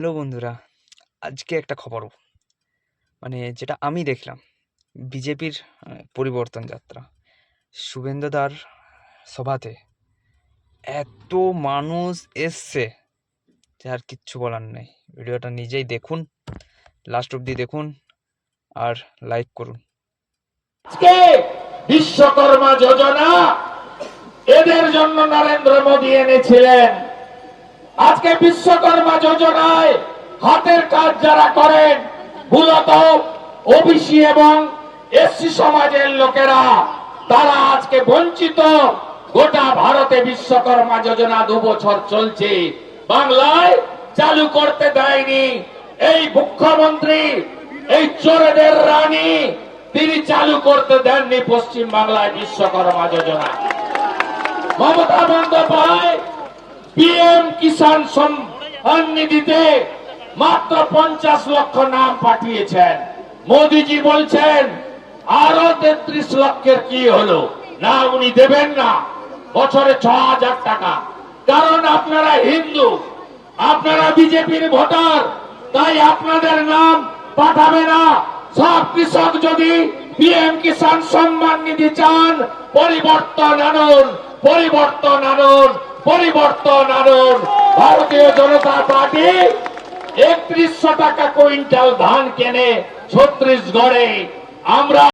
Hello বন্ধুরা, আজকে একটা খবর। মানে যেটা আমি দেখলাম, বিজেপির পরিবর্তন যাত্রা। শুভেন্দুদার সভাতে এত মানুষ এসছে, যে আর কিচ্ছু বলার নেই। ভিডিওটা নিজেই দেখুন লাস্ট অব্দি দেখুন, আর লাইক করুন। বিশ্বকর্মা যোজনা, এদের জন্য নরেন্দ্র মোদী এনেছিলেন। আজকে বিশ্বকর্মা যোজনায় হাতের কাজ যারা করেন, মূলত ওবিসি এবং এসসি সমাজের লোকেরা, তারা আজকে বঞ্চিত। গোটা ভারতে বিশ্বকর্মা যোজনা দু বছর চলছে। বাংলায় চালু করতে দেয়নি। এই মুখ্যমন্ত্রী, এই চোরেদের রানী, তিনি চালু করতে দেননি পশ্চিম বাংলায় বিশ্বকর্মা যোজনা। মমতা বন্দ্যোপাধ্যায় কিষাণ সম্মান নিধিতে মাত্র পঞ্চাশ লক্ষ নাম পাঠিয়েছেন। মোদিজি বলছেন, আরও তেত্রিশ লক্ষের কি হলো? না, উনি দেবেন না। বছরে ছ হাজার টাকা। কারণ আপনারা হিন্দু, আপনারা বিজেপির ভোটার, তাই আপনাদের নাম পাঠাবে না। সব কৃষক যদি পিএম কিষাণ সম্মান নিধি চান, পরিবর্তন আনুন পরিবর্তন আনুন পরিবর্তন আনুন। ভারতীয় জনতা পার্টি একত্রিশশো টাকা কুইন্টাল ধান কেনে ছত্রিশগড়ে আমরা